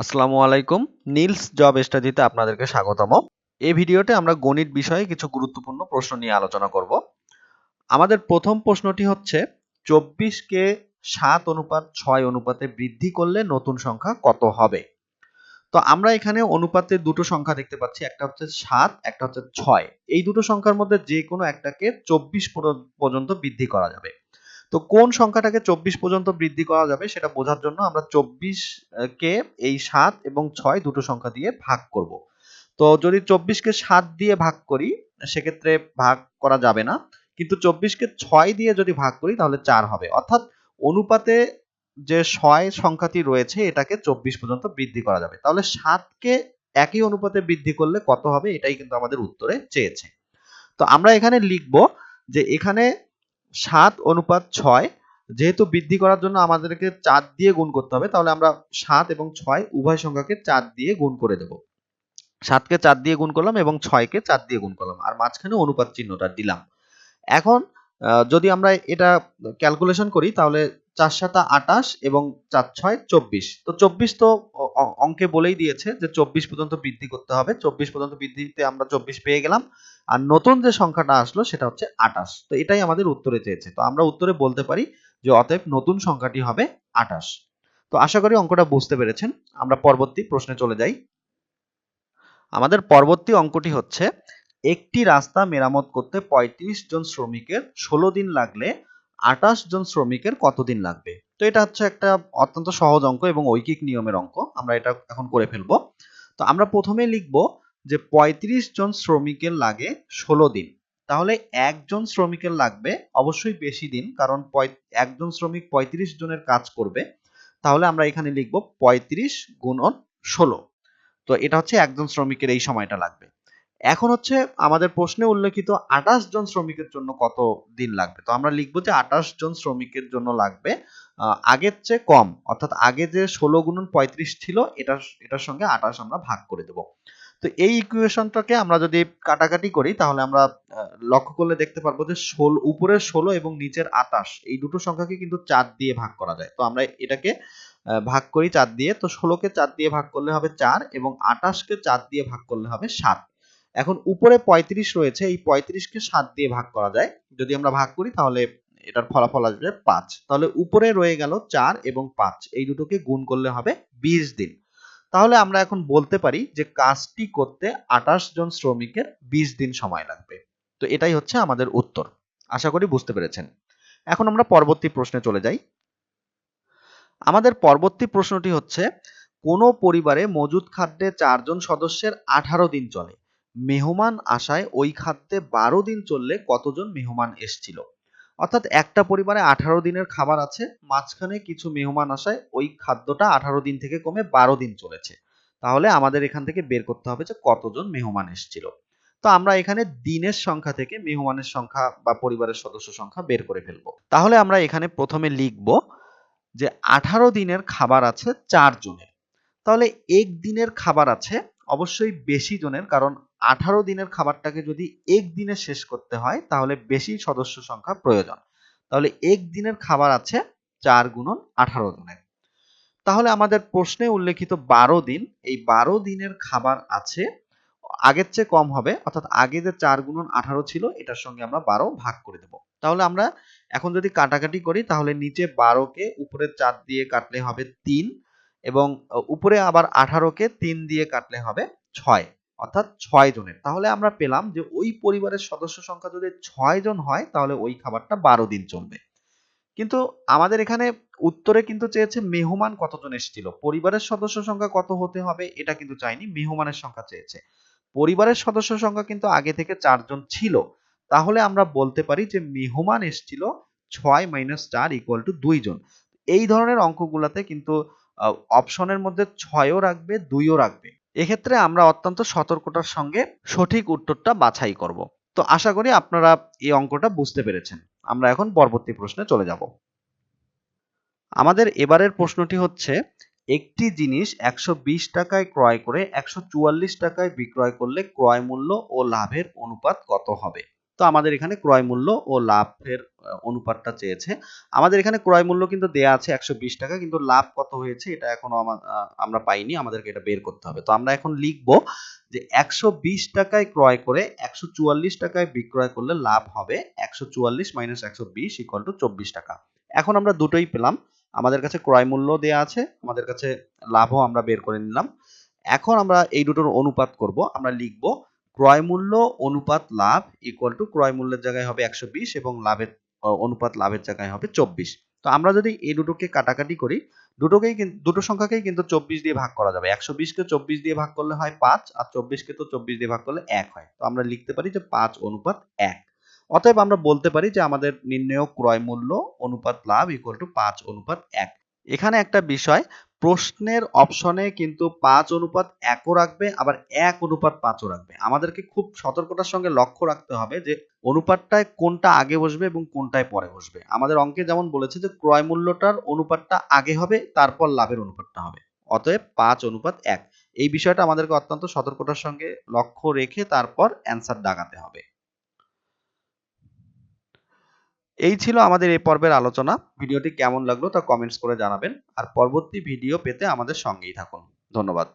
আসসালামু আলাইকুম। Niels job স্টাডিতে আপনাদেরকে স্বাগতম। এই ভিডিওতে আমরা গণিত বিষয়ে কিছু গুরুত্বপূর্ণ প্রশ্ন নিয়ে আলোচনা করব। আমাদের প্রথম প্রশ্নটি হচ্ছে, চব্বিশকে সাত অনুপাত ছয় অনুপাতে বৃদ্ধি করলে নতুন সংখ্যা কত হবে? তো আমরা এখানে অনুপাতে দুটো সংখ্যা দেখতে পাচ্ছি, একটা হচ্ছে সাত, একটা হচ্ছে ছয়। এই দুটো সংখ্যার মধ্যে যে কোনো একটাকে চব্বিশ পর্যন্ত বৃদ্ধি করা যাবে। তো কোন সংখ্যাটাকে চব্বিশ পর্যন্ত বৃদ্ধি করা যাবে সেটা বোঝার জন্য আমরা চব্বিশ কে এই সাত এবং ছয় দুটো সংখ্যা দিয়ে ভাগ করব। তো যদি চব্বিশকে সাত দিয়ে ভাগ করি, সেক্ষেত্রে ভাগ করা যাবে না। কিন্তু চব্বিশকে ছয় দিয়ে যদি ভাগ করি, তাহলে চার হবে। অর্থাৎ অনুপাতে যে ছয় সংখ্যাটি রয়েছে, এটাকে চব্বিশ পর্যন্ত বৃদ্ধি করা যাবে। তাহলে সাতকে একই অনুপাতে বৃদ্ধি করলে কত হবে? এটাই কিন্তু আমাদের উত্তরে চেয়েছে। তো আমরা এখানে লিখব যে এখানে সাত অনুপাত ছয়, যেহেতু বৃদ্ধি করার জন্য আমাদেরকে চার দিয়ে গুণ করতে হবে, তাহলে আমরা সাত এবং ছয় উভয় সংখ্যাকে চার দিয়ে গুণ করে দেব। সাতকে চার দিয়ে গুণ করলাম এবং ছয়কে চার দিয়ে গুণ করলাম, আর মাঝখানে অনুপাত চিহ্নটা দিলাম। এখন যদি আমরা এটা ক্যালকুলেশন করি, তাহলে চার সাতা আটাশ এবং চার ছয় চব্বিশ। তো চব্বিশ তো অঙ্কে বলেই দিয়েছে যে চব্বিশ পর্যন্ত বৃদ্ধি করতে হবে। চব্বিশ পর্যন্ত বৃদ্ধিতে আমরা চব্বিশ পেয়ে গেলাম। আর নতুন যে সংখ্যাটা আসলো সেটা হচ্ছে আটাশ। তো এটাই আমাদের উত্তরে চেয়েছে। তো আমরা উত্তরে বলতে পারি যে অতএব নতুন সংখ্যাটি হবে আটাশ। তো আশা করি অঙ্কটা বুঝতে পেরেছেন। আমরা পরবর্তী প্রশ্নে চলে যাই। আমাদের পরবর্তী অঙ্কটি হচ্ছে, একটি রাস্তা মেরামত করতে ৩৫ জন শ্রমিকের ষোলো দিন লাগলে আটাশ জন শ্রমিকের কতদিন লাগবে? তো এটা হচ্ছে একটা অত্যন্ত সহজ অঙ্ক এবং ঐকিক নিয়মের অঙ্ক। আমরা এটা এখন করে ফেলব। তো আমরা প্রথমে লিখব যে ৩৫ জন শ্রমিকের লাগে ষোলো দিন। তাহলে একজন শ্রমিকের লাগবে অবশ্যই বেশি দিন, কারণ একজন শ্রমিক ৩৫ জনের কাজ করবে। তাহলে আমরা এখানে লিখব ৩৫ গুণন ষোলো। তো এটা হচ্ছে একজন শ্রমিকের এই সময়টা লাগবে। এখন হচ্ছে আমাদের প্রশ্নে উল্লেখিত আঠাশ জন শ্রমিকের জন্য কত দিন লাগবে? তো আমরা লিখব যে আঠাশ জন শ্রমিকের জন্য লাগবে আগের চেয়ে কম, অর্থাৎ আগে যে ষোলো গুণন পঁয়ত্রিশ ছিল, এটার এটার সঙ্গে আঠাশ আমরা ভাগ করে দেব। তো এই ইকুয়েশনটাকে আমরা যদি কাটাকাটি করি, তাহলে আমরা লক্ষ্য করলে দেখতে পারব যে ষোলো, উপরের ষোলো এবং নিচের আটাশ এই দুটো সংখ্যাকে কিন্তু চার দিয়ে ভাগ করা যায়। তো আমরা এটাকে ভাগ করি চার দিয়ে, তো ষোলোকে চার দিয়ে ভাগ করলে হবে চার এবং আটাশকে চার দিয়ে ভাগ করলে হবে সাত। এখন উপরে ৩৫ রয়েছে, এই ৩৫কে ৭ দিয়ে ভাগ করা যায়। যদি আমরা ভাগ করি, তাহলে এটার ফলাফল আসবে পাঁচ। তাহলে উপরে রয়ে গেল চার এবং পাঁচ। এই দুটোকে গুণ করলে হবে ২০ দিন। তাহলে আমরা এখন বলতে পারি যে কাজটি করতে ২৮ জন শ্রমিকের ২০ দিন সময় লাগবে। তো এটাই হচ্ছে আমাদের উত্তর। আশা করি বুঝতে পেরেছেন। এখন আমরা পরবর্তী প্রশ্নে চলে যাই। আমাদের পরবর্তী প্রশ্নটি হচ্ছে, কোনো পরিবারে মজুদ খাদ্যে চারজন সদস্যের আঠারো দিন চলে। মেহমান আসায় ওই খাদ্যে বারো দিন চললে কতজন মেহমান এসছিল? অর্থাৎ একটা পরিবারে আঠারো দিনের খাবার আছে, মাঝখানে কিছু মেহমান আসায় ওই খাদ্যটা আঠারো দিন থেকে কমে বারো দিন চলেছে। তাহলে আমাদের এখান থেকে বের করতে হবে যে কতজন মেহমান এসছিল। তো আমরা এখানে দিনের সংখ্যা থেকে মেহমানের সংখ্যা বা পরিবারের সদস্য সংখ্যা বের করে ফেলব। তাহলে আমরা এখানে প্রথমে লিখব যে আঠারো দিনের খাবার আছে চার জনের তাহলে এক দিনের খাবার আছে অবশ্যই বেশি জনের, কারণ আঠারো দিনের খাবারটাকে যদি এক দিনে শেষ করতে হয়, তাহলে বেশি সদস্য সংখ্যা প্রয়োজন। তাহলে এক দিনের খাবার আছে চার গুণন আঠারো জনের। তাহলে আমাদের প্রশ্নে উল্লেখিত বারো দিন, এই বারো দিনের খাবার আছে, আগের চেয়ে কম হবে, অর্থাৎ আগে যে চার গুণন আঠারো ছিল, এটার সঙ্গে আমরা বারো ভাগ করে দেব। তাহলে আমরা এখন যদি কাটাকাটি করি, তাহলে নিচে বারোকে উপরে চার দিয়ে কাটলে হবে তিন এবং উপরে আবার আঠারোকে তিন দিয়ে কাটলে হবে ছয়, অর্থাৎ ছয় জনের। তাহলে আমরা পেলাম যে ওই পরিবারের সদস্য সংখ্যা যদি ছয় জন হয়, তাহলে ওই খাবারটা বারো দিন চলবে। কিন্তু আমাদের এখানে উত্তরে কিন্তু চেয়েছে মেহমান কতজন এসেছিল। পরিবারের সদস্য সংখ্যা কত হতে হবে এটা কিন্তু চাইনি, মেহমানের সংখ্যা চেয়েছে। পরিবারের সদস্য সংখ্যা কিন্তু আগে থেকে চারজন ছিল। তাহলে আমরা বলতে পারি যে মেহমান এসেছিল ছয় মাইনাস চার ইকুয়াল টু দুই জন। এই ধরনের অঙ্কগুলাতে কিন্তু অপশনের মধ্যে ছয়ও রাখবে, দুইও রাখবে। এক্ষেত্রে আমরা অত্যন্ত সতর্কতার সঙ্গে সঠিক উত্তরটা বাছাই করব। তো আশা করি আপনারা এই অঙ্কটা বুঝতে পেরেছেন। আমরা এখন পরবর্তী প্রশ্নে চলে যাব। আমাদের এবারের প্রশ্নটি হচ্ছে, একটি জিনিস একশো বিশ টাকায় ক্রয় করে একশো চুয়াল্লিশ টাকায় বিক্রয় করলে ক্রয় মূল্য ও লাভের অনুপাত কত হবে? তো আমাদের এখানে ক্রয় মূল্য ও লাভের অনুপাতটা চেয়েছে। আমাদের এখানে ক্রয় মূল্য কিন্তু দেয়া আছে একশো বিশ টাকা, কিন্তু লাভ কত হয়েছে এটা এখনও আমরা পাইনি, আমাদেরকে এটা বের করতে হবে। তো আমরা এখন লিখব যে একশো বিশ টাকায় ক্রয় করে একশো চুয়াল্লিশ টাকায় বিক্রয় করলে লাভ হবে একশো চুয়াল্লিশ মাইনাস একশো বিশ ইকুয়াল টু চব্বিশ টাকা। এখন আমরা দুটোই পেলাম, আমাদের কাছে ক্রয় মূল্য দেয়া আছে, আমাদের কাছে লাভও আমরা বের করে নিলাম। এখন আমরা এই দুটোর অনুপাত করব, আমরা লিখব ক্রয় মূল্য, অনুপাত লাভ ইকুয়াল টু ক্রয় মূল্যের জায়গায় হবে একশো বিশ এবং লাভের অনুপাত লাভের জায়গায় হবে চব্বিশ। তো আমরা যদি এই দুটোকে কাটাকাটি করি, দুটোকেই দুটো সংখ্যাকেই কিন্তু চব্বিশ দিয়ে ভাগ করা যাবে। একশো বিশকে চব্বিশ দিয়ে ভাগ করলে হয় পাঁচ, আর চব্বিশকে তো চব্বিশ দিয়ে ভাগ করলে এক হয়। তো আমরা লিখতে পারি যে পাঁচ অনুপাত এক। অতএব আমরা বলতে পারি যে আমাদের নির্ণয় ক্রয় মূল্য, অনুপাত লাভ ইকুয়াল টু পাঁচ অনুপাত এক। এখানে একটা বিষয় প্রশ্নের অপশনে কিন্তু পাঁচ অনুপাত একও রাখবে, আবার এক অনুপাত পাঁচও রাখবে। আমাদেরকে খুব সতর্কতার সঙ্গে লক্ষ্য রাখতে হবে যে অনুপাতটায় কোনটা আগে বসবে এবং কোনটায় পরে বসবে। আমাদের অঙ্কে যেমন বলেছে যে ক্রয় মূল্যটার অনুপাতটা আগে হবে, তারপর লাভের অনুপাতটা হবে। অতএব পাঁচ অনুপাত এক। এই বিষয়টা আমাদেরকে অত্যন্ত সতর্কতার সঙ্গে লক্ষ্য রেখে তারপর অ্যান্সার দাগাতে হবে। এই ছিল আমাদের এই পর্বের আলোচনা। ভিডিওটি কেমন লাগল তা কমেন্টস করে জানাবেন। আর পরবর্তী ভিডিও পেতে আমাদের সঙ্গেই থাকুন। ধন্যবাদ।